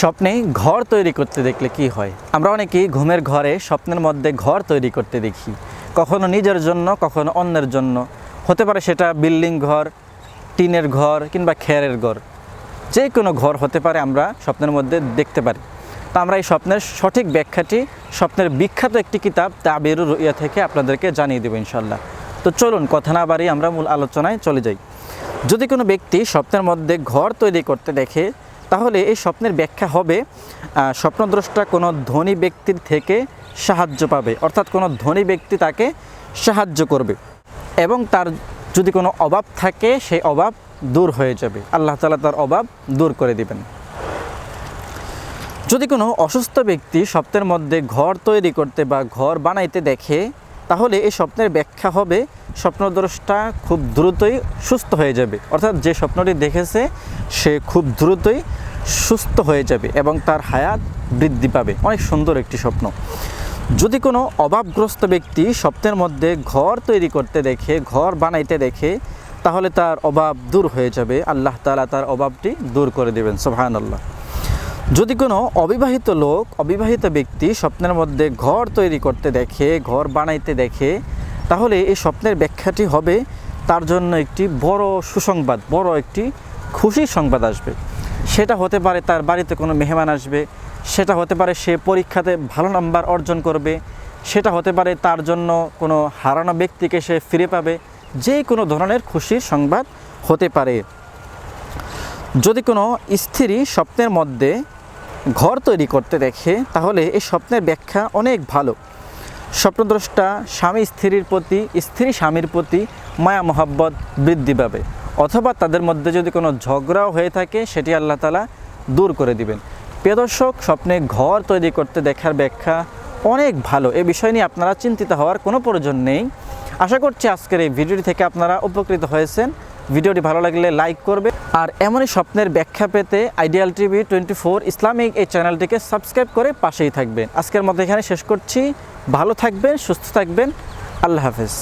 স্বপ্নে ঘর তৈরি করতে দেখলে কি হয়? আমরা অনেকেই ঘুমের ঘরে স্বপ্নের মধ্যে ঘর তৈরি করতে দেখি। কখনো নিজের জন্য, কখনো অন্যের জন্য। হতে পারে সেটা বিল্ডিং ঘর, টিনের ঘর কিংবা খেরের ঘর। যে কোনো ঘর হতে পারে আমরা স্বপ্নের মধ্যে দেখতে পারি। তো আমরা এই স্বপ্নের সঠিক ব্যাখ্যাটি, স্বপ্নের বিখ্যাত একটি কিতাব তাবিরুর রুইয়া থেকে আপনাদেরকে জানিয়ে দেবো ইনশাল্লাহ তো চলুন, কথা না বাড়ি আমরা মূল আলোচনায় চলে যাই। যদি কোনো ব্যক্তি স্বপ্নের মধ্যে ঘর তৈরি করতে দেখে তাহলে এই স্বপ্নের ব্যাখ্যা হবে স্বপ্নদ্রষ্টা কোনো ধনী ব্যক্তির থেকে সাহায্য পাবে, অর্থাৎ কোনো ধনী ব্যক্তি তাকে সাহায্য করবে এবং তার যদি কোনো অভাব থাকে, সেই অভাব দূর হয়ে যাবে। আল্লাহ তালা তার অভাব দূর করে দিবেন। যদি কোনো অসুস্থ ব্যক্তি স্বপ্নের মধ্যে ঘর তৈরি করতে বা ঘর বানাইতে দেখে, তাহলে এই স্বপ্নের ব্যাখ্যা হবে, স্বপ্নদ্রষ্টা খুব দ্রুতই সুস্থ হয়ে যাবে। অর্থাৎ যে স্বপ্নটি দেখেছে, সে খুব দ্রুতই সুস্থ হয়ে যাবে এবং তার হায়াত বৃদ্ধি পাবে। অনেক সুন্দর একটি স্বপ্ন। যদি কোনো অভাবগ্রস্ত ব্যক্তি স্বপ্নের মধ্যে ঘর তৈরি করতে দেখে, ঘর বানাইতে দেখে, তাহলে তার অভাব দূর হয়ে যাবে। আল্লাহ তালা তার অভাবটি দূর করে দেবেন সোহান আল্লাহ যদি কোনো অবিবাহিত লোক, অবিবাহিত ব্যক্তি স্বপ্নের মধ্যে ঘর তৈরি করতে দেখে, ঘর বানাইতে দেখে, তাহলে এই স্বপ্নের ব্যাখ্যাটি হবে, তার জন্য একটি বড় সুসংবাদ, বড় একটি খুশির সংবাদ আসবে। সেটা হতে পারে তার বাড়িতে কোনো মেহমান আসবে, সেটা হতে পারে সে পরীক্ষাতে ভালো নাম্বার অর্জন করবে, সেটা হতে পারে তার জন্য কোনো হারানো ব্যক্তিকে সে ফিরে পাবে, যে কোনো ধরনের খুশির সংবাদ হতে পারে। যদি কোনো স্ত্রী স্বপ্নের মধ্যে ঘর তৈরি করতে দেখে, তাহলে এই স্বপ্নের ব্যাখ্যা অনেক ভালো। স্বপ্নদ্রষ্টা স্বামী স্ত্রীর প্রতি, স্ত্রী স্বামীর প্রতি মায়া মহাব্বত বৃদ্ধি পাবে। অথবা তাদের মধ্যে যদি কোনো ঝগড়াও হয়ে থাকে, সেটি আল্লাহ তালা দূর করে দিবেন। প্রিয় দর্শক, স্বপ্নে ঘর তৈরি করতে দেখার ব্যাখ্যা অনেক ভালো। এ বিষয় নিয়ে আপনারা চিন্তিত হওয়ার কোনো প্রয়োজন নেই। আশা করছি আজকের এই ভিডিওটি থেকে আপনারা উপকৃত হয়েছেন। ভিডিওটি ভালো লাগলে লাইক করবে আর এমনই স্বপ্নের ব্যাখ্যা পেতে ideal TV twenty four Islamic এই চ্যানেলটিকে সাবস্ক্রাইব করে পাশেই থাকবেন। আজকের মতো এখানে শেষ করছি। ভালো থাকবেন, সুস্থ থাকবেন। আল্লাহ হাফেজ।